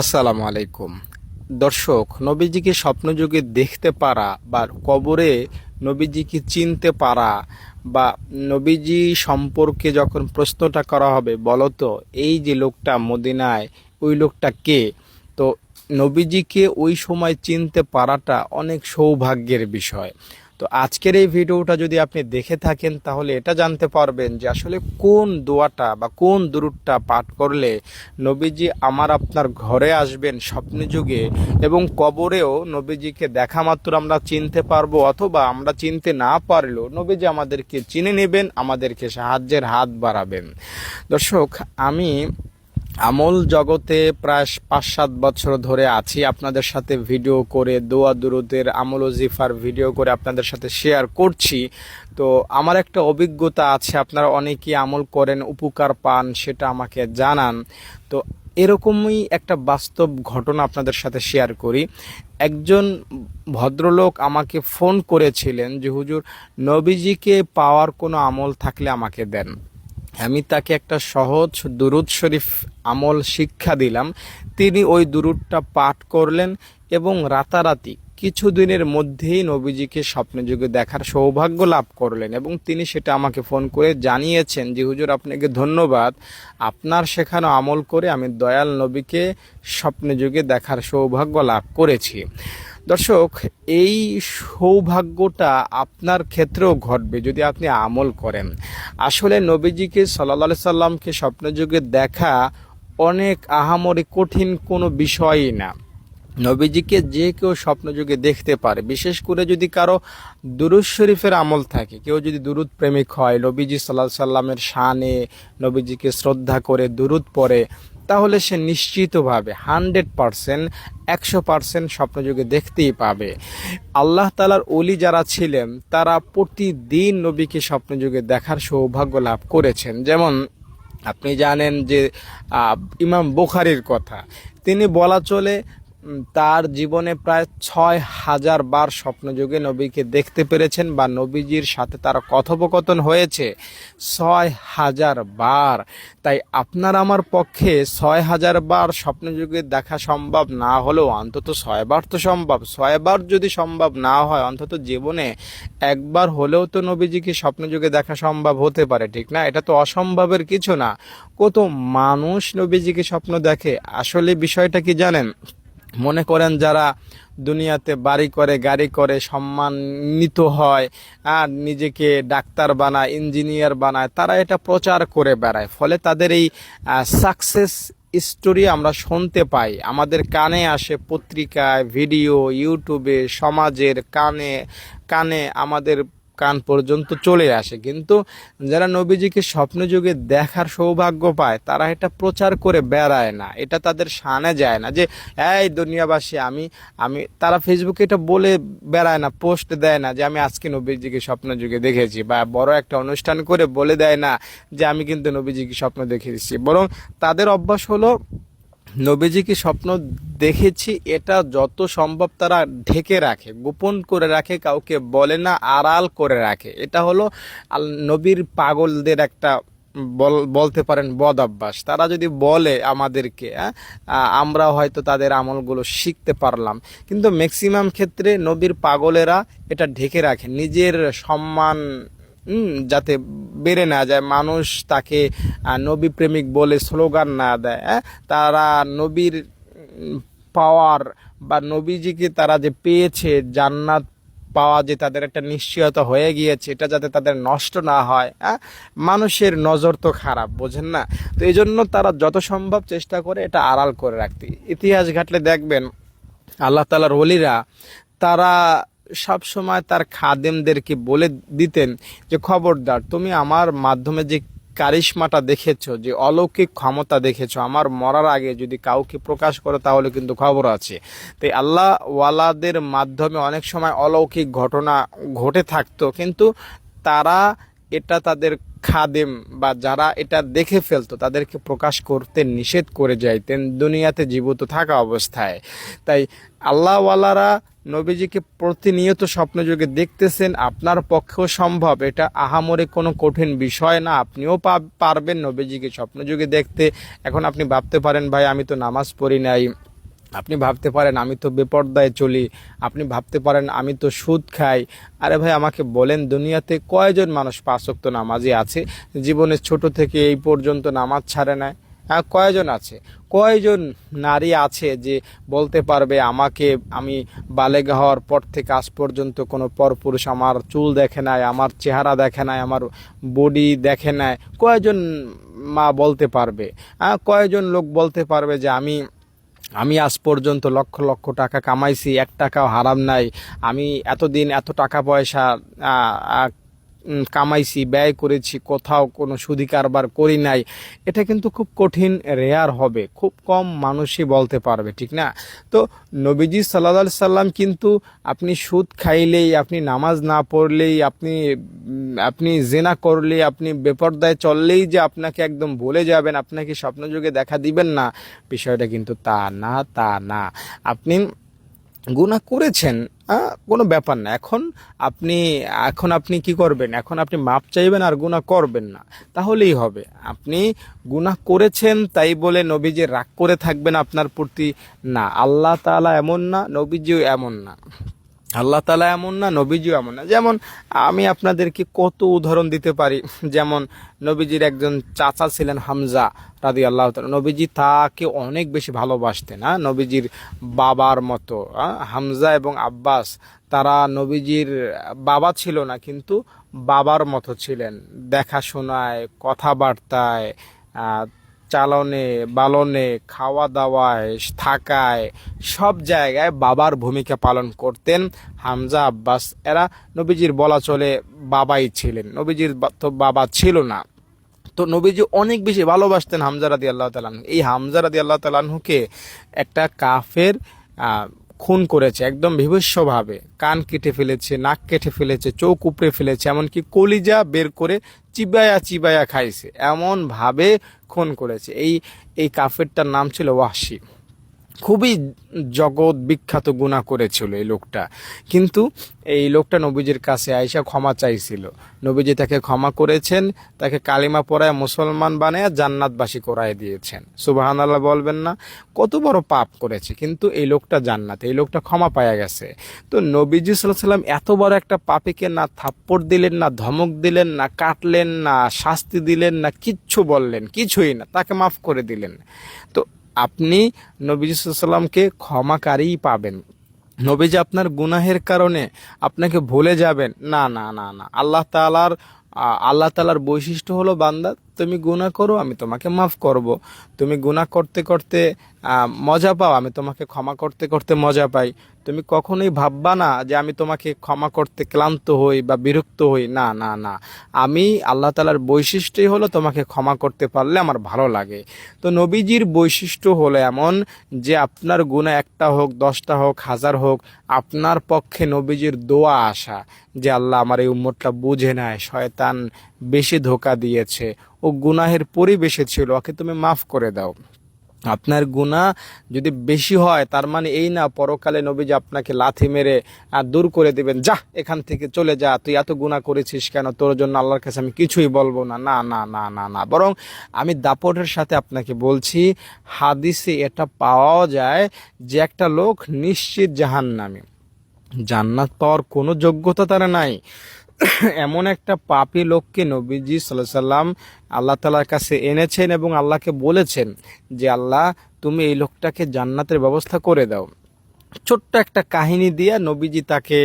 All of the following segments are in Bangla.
আসসালামু আলাইকুম। দর্শক, নবীজিকে স্বপ্নযুগে দেখতে পারা বা কবরে নবীজিকে চিনতে পারা বা নবীজি সম্পর্কে যখন প্রশ্নটা করা হবে বলতো এই যে লোকটা মদিনায়, ওই লোকটা কে? তো নবীজিকে ওই সময় চিনতে পারাটা অনেক সৌভাগ্যের বিষয়। তো আজকের এই ভিডিওটা যদি আপনি দেখে থাকেন, তাহলে এটা জানতে পারবেন যে আসলে কোন দোয়াটা বা কোন দুরুদটা পাঠ করলে নবীজি আমার আপনার ঘরে আসবেন স্বপ্নে যুগে এবং কবরেও নবীজিকে দেখা মাত্র আমরা চিনতে পারব অথবা আমরা চিনতে না পারলেও নবীজি আমাদেরকে চিনে নেবেন, আমাদেরকে সাহায্যের হাত বাড়াবেন। দর্শক, আমি আমল জগতে প্রায় পাঁচ সাত বছর ধরে আছি। আপনাদের সাথে ভিডিও করে, দোয়া দুরুদের আমল জিফার ভিডিও করে আপনাদের সাথে শেয়ার করছি। তো আমার একটা অভিজ্ঞতা আছে, আপনারা অনেকেই আমল করেন, উপকার পান, সেটা আমাকে জানান। তো এরকমই একটা বাস্তব ঘটনা আপনাদের সাথে শেয়ার করি। একজন ভদ্রলোক আমাকে ফোন করেছিলেন যে, হুজুর, নবীজিকে পাওয়ার কোনো আমল থাকলে আমাকে দেন। আমি তাকে একটা সহজ দুরুদ শরীফ আমল শিক্ষা দিলাম। তিনি ওই দুরুদটা পাঠ করলেন এবং রাতারাতি কিছুদিনের মধ্যেই নবীজিকে স্বপ্নে যুগে দেখার সৌভাগ্য লাভ করলেন এবং তিনি সেটা আমাকে ফোন করে জানিয়েছেন যে, হুজুর, আপনাকে ধন্যবাদ। আপনার শেখানো আমল করে আমি দয়াল নবীকে স্বপ্নে যুগে দেখার সৌভাগ্য লাভ করেছি। দর্শক, এই সৌভাগ্যটা আপনার ক্ষেত্রেও ঘটবে যদি আপনি আমল করেন। আসলে নবীজিকে সাল্লা সাল্লামকে স্বপ্নযুগে দেখা অনেক আহামরি কঠিন কোনো বিষয়ই না। নবীজিকে যে কেউ স্বপ্নযুগে দেখতে পারে, বিশেষ করে যদি কারও দুরুদ শরীফের আমল থাকে, কেউ যদি দুরুদ প্রেমিক হয়, নবীজি সাল্লাহ সাল্লামের শানে নবীজিকে শ্রদ্ধা করে দুরুদ পড়ে তাহলে সে নিশ্চিতভাবে হান্ড্রেড পারসেন্ট, একশো পারসেন্ট স্বপ্নযুগে দেখতেই পাবে। আল্লাহ তালার অলি যারা ছিলেন, তারা প্রতিদিন নবীকে স্বপ্নযুগে দেখার সৌভাগ্য লাভ করেছেন। যেমন আপনি জানেন যে ইমাম বোখারির কথা। তিনি বলা চলে তার জীবনে প্রায় ছয় হাজার বার স্বপ্নযুগে নবীকে দেখতে পেরেছেন বা নবীজির সাথে তার কথোপকথন হয়েছে। ছয় হাজার বার। তাই আপনার আমার পক্ষে ছয় হাজার বার স্বপ্নযুগে দেখা সম্ভব না হলেও অন্তত ছয়বার তো সম্ভব। ছয়বার যদি সম্ভব না হয়, অন্তত জীবনে একবার হলেও তো নবীজিকে স্বপ্নযুগে দেখা সম্ভব হতে পারে, ঠিক না? এটা তো অসম্ভবের কিছু না। কত মানুষ নবীজিকে স্বপ্ন দেখে? আসলে বিষয়টা কি জানেন? মনে করেন যারা দুনিয়াতে বাড়ি করে, গাড়ি করে, সম্মানিত হয়, আর নিজেকে ডাক্তার বানায়, ইঞ্জিনিয়ার বানায়, তারা এটা প্রচার করে বেড়ায়। ফলে তাদের এই সাকসেস স্টোরি আমরা শুনতে পাই। আমাদের কানে আসে পত্রিকায় ভিডিও ইউটিউবে সমাজের কানে কানে আমাদের কান পর্যন্ত চলে আসে। কিন্তু যারা নবীজিকে স্বপ্নযুগে দেখার সৌভাগ্য পায়, তারা এটা প্রচার করে বেড়ায় না। এটা তাদের শানে যায় না যে, এই দুনিয়াবাসী, আমি আমি, তারা ফেসবুকে এটা বলে বেড়ায় না, পোস্ট দেয় না যে, আমি আজকে নবীজিকে স্বপ্নযুগে দেখেছি বা বড় একটা অনুষ্ঠান করে বলে দেয় না যে, আমি কিন্তু নবীজিকে স্বপ্ন দেখেছি। বরং তাদের অভ্যাস হলো নবীজিকে স্বপ্ন দেখেছি? এটা যত সম্ভব তারা ঢেকে রাখে, গোপন করে রাখে, কাউকে বলে না, আড়াল করে রাখে। এটা হলো নবীর পাগলদের একটা বল, বলতে পারেন বদ অভ্যাস। তারা যদি বলে আমাদেরকে আমরা হয়তো তাদের আমলগুলো শিখতে পারলাম। কিন্তু ম্যাক্সিমাম ক্ষেত্রে নবীর পাগলেরা এটা ঢেকে রাখে। নিজের সম্মান যাতে বেড়ে না যায় মানুষ তাকে নবী প্রেমিক বলে স্লোগান না দেয়? তারা নবীর পাওয়ার বা নবীজিকে তারা যে পেয়েছে, জান্নাত পাওয়া যে তাদের একটা নিশ্চয়তা হয়ে গিয়েছে, এটা যাতে তাদের নষ্ট না হয় হ্যাঁ? মানুষের নজর তো খারাপ, বোঝেন না তো এই জন্য তারা যত সম্ভব চেষ্টা করে এটা আড়াল করে রাখতে ইতিহাস ঘাটলে দেখবেন, আল্লাহ তালার ওলিরা তারা সব সময় তার খাদেমদেরকে বলে দিতেন যে, খবরদার, তুমি আমার মাধ্যমে যে কারিশমাটা দেখেছ, যে অলৌকিক ক্ষমতা দেখেছ, আমার মরার আগে যদি কাউকে প্রকাশ করো, তাহলে কিন্তু খবর আছে। তাই আল্লাহ ওয়ালাদের মাধ্যমে অনেক সময় অলৌকিক ঘটনা ঘটে থাকতো, কিন্তু তারা এটা তাদের খাদেম বা যারা এটা দেখে ফেলতো, তাদেরকে প্রকাশ করতে নিষেধ করে যাইতেন, দুনিয়াতে জীবিত থাকা অবস্থায়। তাই আল্লাহওয়ালারা নবীজিকে প্রতিনিয়ত স্বপ্নযোগে দেখতেছেন, আপনার পক্ষেও সম্ভব। এটা আহামরে কোনো কঠিন বিষয় না। আপনিও পারবেন নবীজিকে স্বপ্নযোগে দেখতে। এখন আপনি ভাবতে পারেন, ভাই, আমি তো নামাজ পড়ি নাই। আপনি ভাবতে পারেন, আমি তো বেপর্দায় চলি। আপনি ভাবতে পারেন, আমি তো সুদ খাই। আরে ভাই, আমাকে বলেন, দুনিয়াতে কয়জন মানুষ পাঁচক্ত নামাজি আছে? জীবনের ছোট থেকে এই পর্যন্ত নামাজ ছাড়ে নেয় কয়জন আছে? কয়জন নারী আছে যে বলতে পারবে, আমাকে, আমি বালেগা হওয়ার পর থেকে আজ পর্যন্ত কোনো পরপুরুষ আমার চুল দেখে নাই, আমার চেহারা দেখে নাই, আমার বডি দেখে নাই কয়জন মা বলতে পারবে? হ্যাঁ কয়জন লোক বলতে পারবে যে, আমি আমি আজ পর্যন্ত লক্ষ লক্ষ টাকা কামাইছি, এক টাকাও হারাম নাই, আমি এতদিন এত টাকা পয়সা কামাইছি, ব্যয় করেছি, কোথাও কোনো সুদি কারবার করি নাই, এটা কিন্তু খুব কঠিন রেয়ার হবে, খুব কম মানুষই বলতে পারবে, ঠিক না? তো নবীজি সাল্লা সাল্লাম কিন্তু আপনি সুদ খাইলেই, আপনি নামাজ না পড়লেই, আপনি আপনি জেনা করলেই, আপনি বেপর্দায় চললেই যে আপনাকে একদম বলে যাবেন, আপনাকে স্বপ্নযুগে দেখা দিবেন না, বিষয়টা কিন্তু তা না তা না। আপনি গুনাহ করেছেন কোনো ব্যাপার না। এখন আপনি এখন আপনি কি করবেন? এখন আপনি মাপ চাইবেন আর গুণা করবেন না। তাহলেই হবে। আপনি গুণা করেছেন তাই বলে নবীজি রাগ করে থাকবেন আপনার প্রতি না। আল্লাহ তালা এমন না, নবীজিও এমন না। আল্লাহ তালা এমন না নবীজিও এমন না। যেমন আমি আপনাদেরকে কত উদাহরণ দিতে পারি। যেমন নবীজির একজন চাচা ছিলেন হামজা রাদি আল্লাহ নবীজি তাকে অনেক বেশি ভালোবাসতেন হ্যাঁ? নবীজির বাবার মতো আহ, হামজা এবং আব্বাস তারা নবীজির বাবা ছিল না কিন্তু বাবার মতো ছিলেন। দেখাশোনায় কথাবার্তায় চালনে, বালনে খাওয়া দাওয়ায় থাকায়, সব জায়গায় বাবার ভূমিকা পালন করতেন হামজা আব্বাস। এরা নবীজির বলা চলে বাবাই ছিলেন। নবীজির তো বাবা ছিল না। তো নবীজি অনেক বেশি ভালোবাসতেন হামজা রাদি আল্লাহ তালান এই হামজা রাদি আল্লাহ তালানহুকে একটা কাফের খুন করেছে, একদম বিভৎসভাবে কান কেটে ফেলেছে, নাক কেটে ফেলেছে, চোখ উপড়ে ফেলেছে, এমনকি কলিজা বের করে চিবায়া চিবায়া খাইছে। এমনভাবে খুন করেছে। এই এই কাফেরটার নাম ছিল ওয়াসি খুবই জগৎ বিখ্যাত গুণা করেছিল এই লোকটা। কিন্তু এই লোকটা নবীজির কাছে আইসা ক্ষমা চাইছিল। নবীজি তাকে ক্ষমা করেছেন, তাকে কালিমা পড়ায় মুসলমান বানায় জান্নাতবাসী করায় দিয়েছেন। সুবাহান আল্লাহ বলবেন না, কত বড় পাপ করেছে, কিন্তু এই লোকটা জান্নাত, এই লোকটা ক্ষমা পাওয়া গেছে। তো নবীজি সাল্লাম এত বড় একটা পাপিকে না থাপ্পড় দিলেন, না ধমক দিলেন, না কাটলেন, না শাস্তি দিলেন, না কিচ্ছু বললেন, কিছুই না, তাকে মাফ করে দিলেন। তো আপনি নবীজাল্লামকে ক্ষমাকারীই পাবেন। নবীজি আপনার গুনাহের কারণে আপনাকে ভুলে যাবেন। না না না না। আল্লাহ তালার আল্লাহ তালার বৈশিষ্ট্য হলো বান্দা তুমি গুনাহ করো, আমি তোমাকে মাফ করব। তুমি গুনাহ করতে করতে মজা পাও, আমি তোমাকে ক্ষমা করতে করতে মজা পাই। তুমি কখনোই ভাববা না যে আমি তোমাকে ক্ষমা করতে ক্লান্ত হই বা বিরক্ত হই। না না না। আমি আল্লাহ তালার বৈশিষ্ট্যই হলো তোমাকে ক্ষমা করতে পারলে আমার ভালো লাগে। তো নবীজির বৈশিষ্ট্য হলো এমন যে আপনার গুণা একটা হোক, দশটা হোক, হাজার হোক, আপনার পক্ষে নবীজির দোয়া আসা যে আল্লাহ আমার এই উম্মতটা বুঝে নেয়, শয়তান বেশি ধোকা দিয়েছে। ও গুনাহের পরিবেশে ছিল, ওকে তুমি মাফ করে দাও। আপনার গুণা যদি বেশি হয়, তার মানে এই না পরকালে নবীজি আপনাকে লাথি মেরে আর দূর করে দিবেন, যা, এখান থেকে চলে যা, তুই এত গুণা করেছিস কেন? তোর জন্য আল্লাহর কাছে আমি কিছুই বলব না। না না না না না, বরং আমি দাপটের সাথে আপনাকে বলছি, হাদিসে এটা পাওয়া যায় যে একটা লোক নিশ্চিত জাহান্নামী। জান্নাত পাওয়ার কোনো যোগ্যতা তারা নাই। এমন একটা পাপী লোককে নবীজি সাল্লাহ সাল্লাম আল্লাহ তালার কাছে এনেছেন এবং আল্লাহকে বলেছেন যে, আল্লাহ, তুমি এই লোকটাকে জান্নাতের ব্যবস্থা করে দাও। ছোট্ট একটা কাহিনী দিয়ে নবীজি তাকে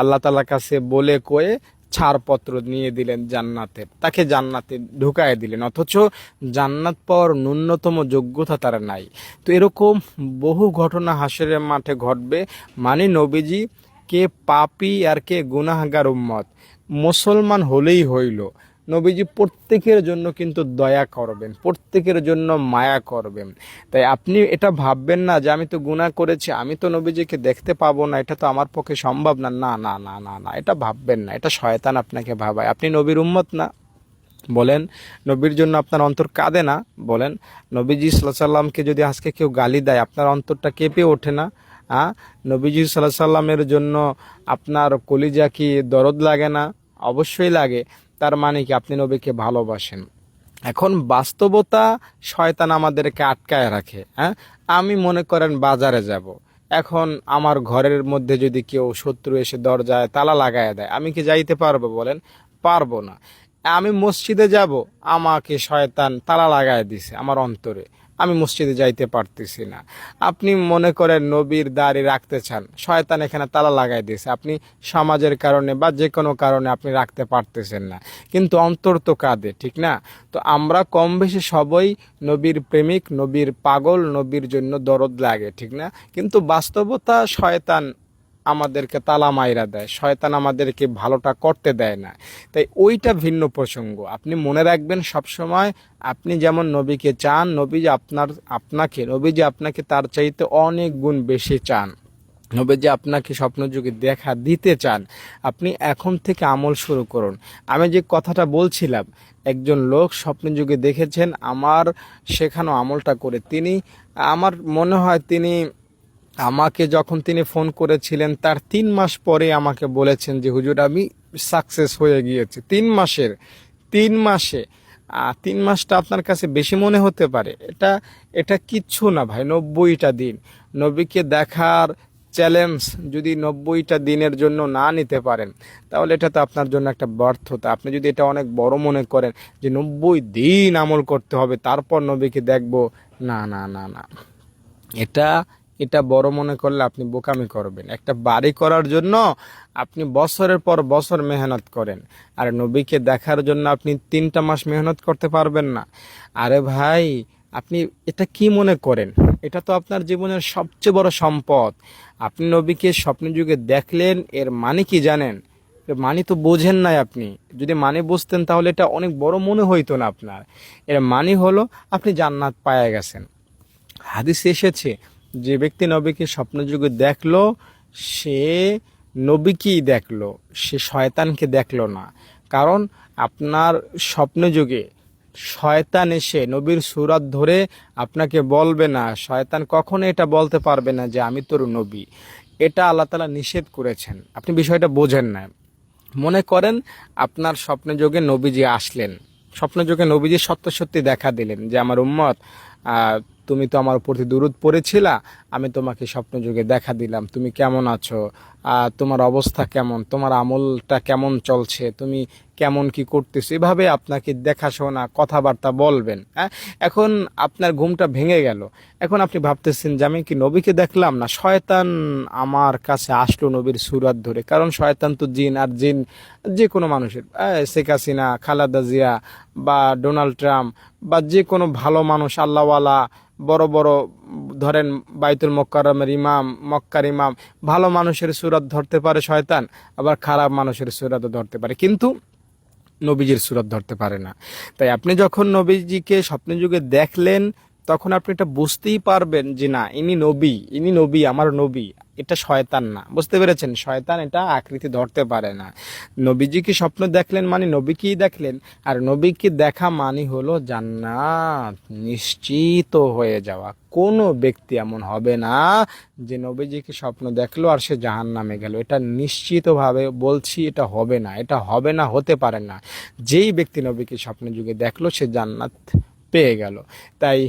আল্লাহ তালার কাছে বলে কয়ে ছাড়পত্র নিয়ে দিলেন জান্নাতের তাকে জান্নাতে ঢুকায় দিলেন, অথচ জান্নাত পাওয়ার ন্যূনতম যোগ্যতা তার নাই। তো এরকম বহু ঘটনা হাসরের মাঠে ঘটবে মানে নবীজি কে পাপি আর কে গুনাহগার উম্মত। মুসলমান হলেই হইল। নবীজি প্রত্যেকের জন্য কিন্তু দয়া করবেন, প্রত্যেকের জন্য মায়া করবেন। তাই আপনি এটা ভাববেন না যে আমি তো গুনাহ করেছি, আমি তো নবীজিকে দেখতে পাবো না, এটা তো আমার পক্ষে সম্ভব না। না না না না না, এটা ভাববেন না, এটা শয়তান আপনাকে ভাবায়। আপনি নবীর উম্মত না। বলেন, নবীর জন্য আপনার অন্তর কাঁদে না। বলেন, নবীজি সাল্লাহ সাল্লামকে যদি আজকে কেউ গালি দেয়, আপনার অন্তরটা কেঁপে ওঠে না। আ? নবীজি সাল্লাহ সাল্লামের জন্য আপনার কলিজা কি দরদ লাগে না? অবশ্যই লাগে। তার মানে কি আপনি নবীকে ভালোবাসেন। এখন বাস্তবতা শয়তান আমাদেরকে আটকায় রাখে হ্যাঁ? আমি মনে করেন বাজারে যাব। এখন আমার ঘরের মধ্যে যদি কেউ শত্রু এসে দরজায় তালা লাগায় দেয়, আমি কি যাইতে পারব বলেন? পারব না। আমি মসজিদে যাব, আমাকে শয়তান তালা লাগায় দিছে আমার অন্তরে। আমি মসজিদে যাইতে পারতেছি না। আপনি মনে করেন নবীর দাড়ি রাখতে চান, শয়তান এখানে তালা লাগাই দিয়েছে। আপনি সমাজের কারণে বা যে কোনো কারণে আপনি রাখতে পারতেছেন না। কিন্তু অন্তর তো কাঁদে, ঠিক না? তো আমরা কম বেশি সবই নবীর প্রেমিক, নবীর পাগল, নবীর জন্য দরদ লাগে, ঠিক না? কিন্তু বাস্তবতা শয়তান আমাদেরকে তালা মাইরা দেয়, শয়তান আমাদেরকে ভালোটা করতে দেয় না। তাই ওইটা ভিন্ন প্রসঙ্গ। আপনি মনে রাখবেন সবসময় আপনি যেমন নবীকে চান, নবী যে আপনার, আপনাকে, নবী যে আপনাকে তার চাইতে অনেক গুণ বেশি চান, নবী যে আপনাকে স্বপ্নযুগে দেখা দিতে চান, আপনি এখন থেকে আমল শুরু করুন। আমি যে কথাটা বলছিলাম, একজন লোক স্বপ্নযুগে দেখেছেন, আমার শেখানো আমলটা করে তিনি, আমার মনে হয় তিনি আমাকে যখন তিনি ফোন করেছিলেন, তার তিন মাস পরে আমাকে বলেছেন যে, হুজুর, আমি সাকসেস হয়ে গিয়েছি। তিন মাসের, তিন মাসে। তিন মাসটা আপনার কাছে বেশি মনে হতে পারে? এটা এটা কিচ্ছু না ভাই, নব্বইটা দিন। নবীকে দেখার চ্যালেঞ্জ যদি নব্বইটা দিনের জন্য না নিতে পারেন, তাহলে এটা তো আপনার জন্য একটা ব্যর্থতা। আপনি যদি এটা অনেক বড় মনে করেন যে, নব্বই দিন আমল করতে হবে, তারপর নবীকে দেখব, না না না না। এটা এটা বড় মনে করলে আপনি বোকামি করবেন। একটা বাড়ি করার জন্য আপনি বছরের পর বছর মেহনত করেন। আর নবীকে দেখার জন্য আপনি তিনটা মাস মেহনত করতে পারবেন না। আরে ভাই, আপনি এটা কি মনে করেন? এটা তো আপনার জীবনের সবচেয়ে বড় সম্পদ। আপনি নবীকে স্বপ্ন যুগে দেখলেন, এর মানে কি জানেন? মানে তো বোঝেন নাই আপনি। যদি মানে বুঝতেন তাহলে এটা অনেক বড় মনে হইতো না আপনার। এর মানে হলো আপনি জান্নাত পায়ে গেছেন। হাদিসে এসেছে যে ব্যক্তি নবীকে স্বপ্নযুগে দেখল, সে নবীকেই দেখল, সে শয়তানকে দেখল না। কারণ আপনার স্বপ্নযুগে শয়তান এসে নবীর সুরাত ধরে আপনাকে বলবে না, শয়তান কখনো এটা বলতে পারবে না যে আমি তোর নবী। এটা আল্লাহ তালা নিষেধ করেছেন। আপনি বিষয়টা বোঝেন না। মনে করেন আপনার স্বপ্নযোগে নবীজি আসলেন। স্বপ্নযোগে নবীজি সত্য সত্যি দেখা দিলেন যে আমার উম্মত তুমি তো আমার প্রতি দূরত পড়েছিলা আমি তোমাকে স্বপ্নযোগে দেখা দিলাম। তুমি কেমন আছো? তোমার অবস্থা কেমন? তোমার আমলটা কেমন চলছে? তুমি কেমন কি করতেছো? এভাবে আপনাকে দেখাশোনা, কথাবার্তা বলবেন হ্যাঁ? এখন আপনার ঘুমটা ভেঙে গেল। এখন আপনি ভাবতেছেন যে আমি কি নবীকে দেখলাম না? শয়তান আমার কাছে আসলো নবীর সুরাত ধরে। কারণ শয়তান তো জিন, আর জিন যে কোনো মানুষের শেখ হাসিনা, খালাদা জিয়া বা ডোনাল্ড ট্রাম্প বা যে কোনো ভালো মানুষ, আল্লাহওয়ালা বড় বড়, ধরেন বাইতুল মক্কারমের ইমাম, মক্কার ইমাম, ভালো মানুষের সুরাত ধরতে পারে শয়তান, আবার খারাপ মানুষের সুরাতও ধরতে পারে। কিন্তু নবীজির সুরত ধরতে পারে না। তাই আপনি যখন নবীজিকে স্বপ্নযুগে দেখলেন তখন আপনি এটা বুঝতেই পারবেন যে না, ইনি নবী ইনি নবী, আমার নবী। এটা শয়তান না। বুঝতে পেরেছেন? শয়তান এটা আকৃতি ধরতে পারে না। নবীজি কি স্বপ্ন দেখলেন মানে নবীকেই দেখলেন? আর নবীকে দেখা মানে হলো জান্নাত, নিশ্চিত হয়ে যাওয়া। কোনো ব্যক্তি এমন হবে না যে নবীজিকে স্বপ্ন দেখল আর সে জাহান নামে গেল। এটা নিশ্চিতভাবে বলছি এটা হবে না, এটা হবে না, হতে পারে না। যেই ব্যক্তি নবীকে স্বপ্ন যুগে দেখল, সে জান্নাত পেয়ে গেল। তাই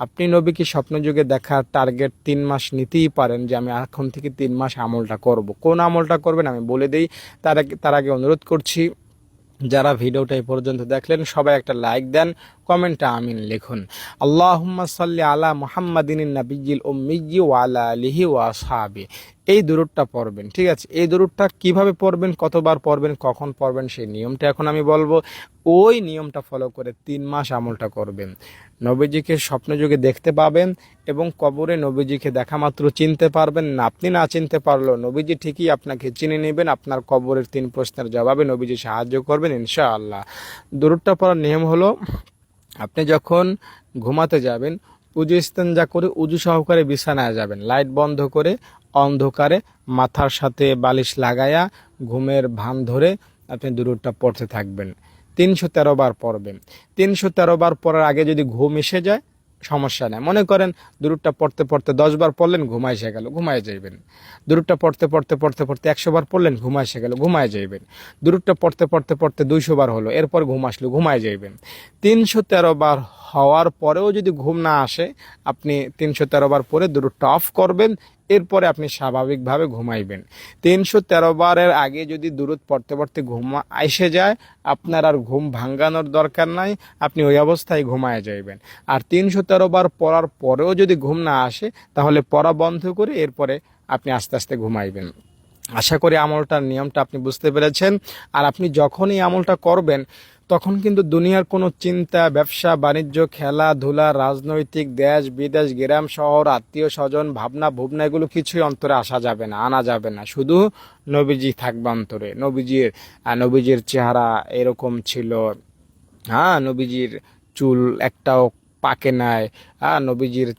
আপনি নবীকে স্বপ্ন যুগে দেখার টার্গেট তিন মাস নিতেই পারেন যে আমি এখন থেকে তিন মাস আমলটা করব। কোন আমলটা করবেন আমি বলে দিই। তার আগে তার আগে অনুরোধ করছি, যারা ভিডিওটা এই পর্যন্ত দেখলেন, সবাই একটা লাইক দেন কমেন্টটা আমিন লিখুন। আল্লাহুম্মা সাল্লি আলা মুহাম্মাদিন নাবিয়্যিল উম্মিয়্যি ওয়া আলা আলিহি ওয়া আসহাবি। এই দূরটা পড়বেন, ঠিক আছে? এই দূরটা কীভাবে পড়বেন, কতবার পড়বেন, কখন পড়বেন, সেই নিয়মটা এখন আমি বলব। ওই নিয়মটা ফলো করে তিন মাস আমলটা করবেন। নবীজিকে স্বপ্নযোগে দেখতে পাবেন এবং কবরে নবীজিকে দেখা মাত্র চিনতে পারবেন না। আপনি না চিনতে পারলেও নবীজি ঠিকই আপনাকে চিনে নেবেন, আপনার কবরের তিন প্রশ্নের জবাবে নবীজি সাহায্য করবেন ইনশাআল্লাহ। দূরটা পড়ার নিয়ম হলো, আপনি যখন ঘুমাতে যাবেন, উজু ইস্তেঞ্জা করে উজু সহকারে বিছানায় যাবেন। লাইট বন্ধ করে অন্ধকারে মাথার সাথে বালিশ লাগায়া ঘুমের ভান ধরে আপনি দূরটা পড়তে থাকবেন। তিনশো তেরো বার পড়বেন তিনশো তেরো বার পড়ার আগে যদি ঘুম এসে যায়, সমস্যা নেই। মনে করেন দুরুদটা পড়তে পড়তে দশবার পড়লেন, ঘুমায় এসে গেল, ঘুমায় যাইবেন। দুরুদটা পড়তে পড়তে পড়তে পড়তে একশো বার পড়লেন, ঘুমায় এসে গেল, ঘুমায় যাইবেন। দুরুদটা পড়তে পড়তে পড়তে দুইশো বার হলো, এরপর ঘুম আসলো, ঘুমায় যাইবেন। তিনশো তেরো বার হওয়ার পরেও যদি ঘুম না আসে, আপনি তিনশো তেরো বার পরে দুরুদটা অফ করবেন এরপরে আপনি স্বাভাবিকভাবে ঘুমাইবেন। তিনশো তেরো বারের আগে যদি দূরত পড়তে পড়তে ঘুম এসে যায়, আপনার আর ঘুম ভাঙ্গানোর দরকার নাই, আপনি ওই অবস্থায় ঘুমায় যাইবেন। আর তিনশো তেরো বার পড়ার পরেও যদি ঘুম না আসে, তাহলে পড়া বন্ধ করে এরপরে আপনি আস্তে আস্তে ঘুমাইবেন। আশা করি আমলটার নিয়মটা আপনি বুঝতে পেরেছেন। আর আপনি যখনই আমলটা করবেন তখন কিন্তু দুনিয়ার কোনো চিন্তা, ব্যবসা, বাণিজ্য খেলাধুলা রাজনৈতিক, দেশ, বিদেশ, গ্রাম, শহর, আত্মীয় স্বজন, ভাবনা, ভুবনা, এগুলো কিছুই অন্তরে আসা যাবে না, আনা যাবে না। শুধু নবীজি থাকবে অন্তরে। নবীজির নবীজির চেহারা এরকম ছিল। হ্যাঁ নবীজির চুল একটাও পাকে নাই। হ্যাঁ নবীজির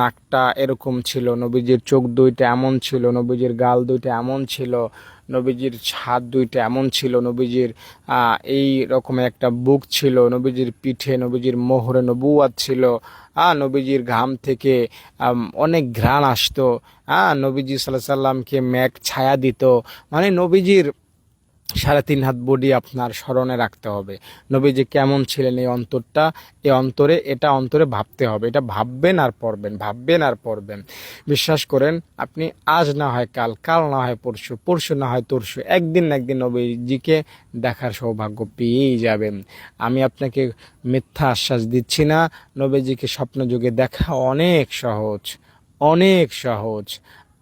নাকটা এরকম ছিল, নবীজির চোখ দুইটা এমন ছিল, নবীজির গাল দুইটা এমন ছিল, নবীজির হাত দুইটা এমন ছিল, নবীজির এই রকম একটা বুক ছিল, নবীজির পিঠে, নবীজির মোহরে নবুয়াত ছিল হ্যাঁ নবীজির ঘাম থেকে অনেক ঘ্রাণ আসতো হ্যাঁ নবীজি সাল্লাহ সাল্লামকে ম্যাক ছায়া দিত। মানে নবীজির সাড়ে তিন হাত বডি আপনার স্মরণে রাখতে হবে। নবীজি কেমন ছিলেন এই অন্তরটা? এই অন্তরে, এটা অন্তরে ভাবতে হবে। এটা ভাববেন আর পড়বেন, ভাববেন আর পড়বেন। বিশ্বাস করেন, আপনি আজ না হয় কাল কাল না হয় পরশু পরশু না হয় তরশু, একদিন না একদিন নবীজিকে দেখার সৌভাগ্য পেয়েই যাবেন। আমি আপনাকে মিথ্যা আশ্বাস দিচ্ছি না, নবীজিকে স্বপ্ন যুগে দেখা অনেক সহজ অনেক সহজ।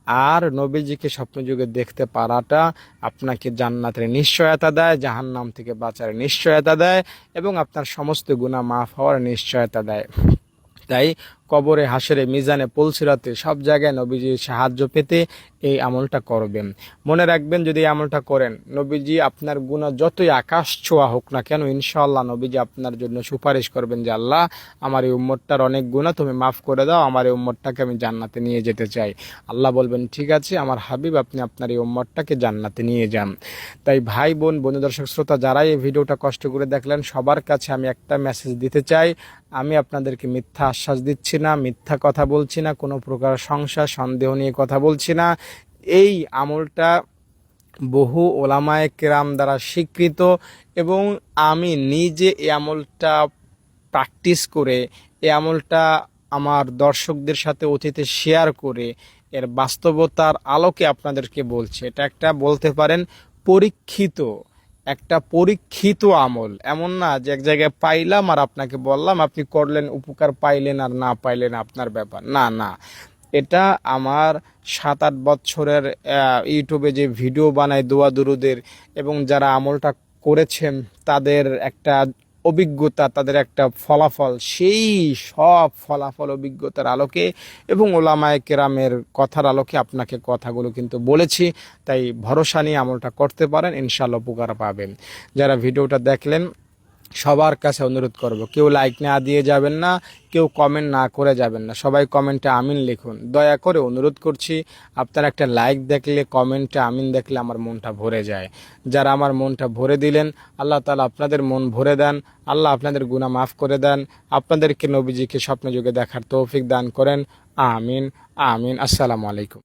আর নবীজিকে স্বপ্নযুগে দেখতে পারাটা আপনাকে জান্নাতের নিশ্চয়তা দেয়, জাহান্নাম থেকে বাঁচার নিশ্চয়তা দেয় এবং আপনার সমস্ত গুণা মাফ হওয়ার নিশ্চয়তা দেয়। তাই কবরে, হাসরে, মিজানে, পলসিরাতে সব জায়গায় নবীজির সাহায্য পেতে এই আমলটা করবেন। মনে রাখবেন, যদি এই আমলটা করেন, নবীজি আপনার গুণা যতই আকাশ ছোঁয়া হোক না কেন ইনশাল্লাহ নবীজি আপনার জন্য সুপারিশ করবেন যে, আল্লাহ, আমার এই উম্মতটার অনেক গুণা তুমি মাফ করে দাও, আমার এই উম্মতটাকে আমি জান্নাতে নিয়ে যেতে চাই। আল্লাহ বলবেন, ঠিক আছে, আমার হাবিব, আপনি আপনার এই উম্মতটাকে জান্নাতে নিয়ে যান। তাই ভাই, বোন, বন্ধু, দর্শক, শ্রোতা যারাই এই ভিডিওটা কষ্ট করে দেখলেন, সবার কাছে আমি একটা মেসেজ দিতে চাই। আমি আপনাদেরকে মিথ্যা আশ্বাস দিচ্ছি মিথ্যা কথা বলছি না, কোনো প্রকার সংসার সন্দেহ নিয়ে কথা বলছি না। এই আমলটা বহু ওলামায়ে কেরাম দ্বারা স্বীকৃত এবং আমি নিজে এই আমলটা প্র্যাকটিস করে, এই আমলটা আমার দর্শকদের সাথে অতীতে শেয়ার করে, এর বাস্তবতার আলোকে আপনাদেরকে বলছে। এটা একটা বলতে পারেন পরীক্ষিত একটা পরীক্ষিত আমল। এমন না যে এক জায়গায় পাইলাম আর আপনাকে বললাম, আপনি করলেন, উপকার পাইলেন আর না পাইলেন আপনার ব্যাপার। না না। এটা আমার সাত আট বছরের ইউটিউবে যে ভিডিও বানায় দোয়া দুরুদের এবং যারা আমলটা করেছেন, তাদের একটা অভিজ্ঞতা, তাদের একটা ফলাফল, সেই সব ফলাফল, অভিজ্ঞতার আলোকে এবং ওলামায় কেরামের কথার আলোকে আপনাকে কথাগুলো কিন্তু বলেছি। তাই ভরসা নিয়ে আমলটা করতে পারেন ইনশাল্লাহ উপকার পাবেন। যারা ভিডিওটা দেখলেন সবার কাছে অনুরোধ করব, কেউ লাইক না দিয়ে যাবেন না, কেউ কমেন্ট না করে যাবেন না। সবাই কমেন্টে আমিন লিখুন। দয়া করে অনুরোধ করছি, আপনারা একটা লাইক দেখলে কমেন্টে আমিন দেখলে আমার মনটা ভরে যায়। যারা আমার মনটা ভরে দিলেন, আল্লাহ তালা আপনাদের মন ভরে দেন, আল্লাহ আপনাদের গুণা মাফ করে দেন, আপনাদেরকে নবীজিকে স্বপ্ন যুগে দেখার তৌফিক দান করেন। আমিন আমিন। আসসালামু আলাইকুম।